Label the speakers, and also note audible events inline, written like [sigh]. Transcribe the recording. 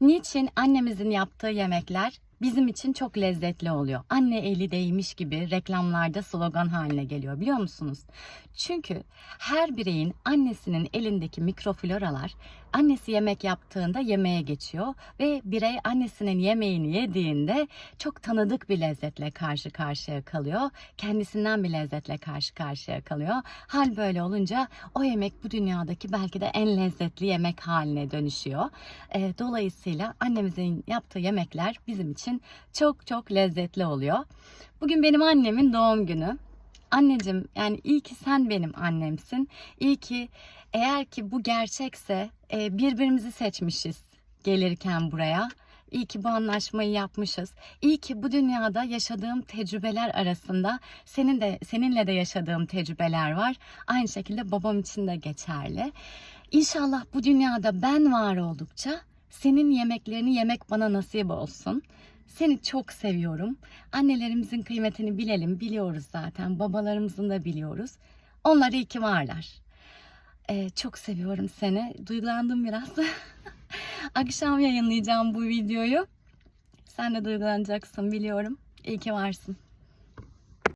Speaker 1: Niçin annemizin yaptığı yemekler bizim için çok lezzetli oluyor. Anne eli değmiş gibi reklamlarda slogan haline geliyor biliyor musunuz? Çünkü her bireyin annesinin elindeki mikrofloralar annesi yemek yaptığında yemeğe geçiyor ve birey annesinin yemeğini yediğinde çok tanıdık bir lezzetle karşı karşıya kalıyor. Kendisinden bir lezzetle karşı karşıya kalıyor. Hal böyle olunca o yemek bu dünyadaki belki de en lezzetli yemek haline dönüşüyor. Dolayısıyla annemizin yaptığı yemekler bizim için çok çok lezzetli oluyor. Bugün benim annemin doğum günü. Anneciğim yani iyi ki sen benim annemsin. İyi ki eğer ki bu gerçekse e, birbirimizi seçmişiz gelirken buraya. İyi ki bu anlaşmayı yapmışız. İyi ki bu dünyada yaşadığım tecrübeler arasında senin de seninle de yaşadığım tecrübeler var. Aynı şekilde babam için de geçerli. İnşallah bu dünyada ben var oldukça senin yemeklerini yemek bana nasip olsun. Seni çok seviyorum. Annelerimizin kıymetini bilelim, biliyoruz zaten. Babalarımızın da biliyoruz. Onlar iyi ki varlar. Ee, çok seviyorum seni. Duygulandım biraz. [laughs] Akşam yayınlayacağım bu videoyu. Sen de duygulanacaksın biliyorum. İyi ki varsın.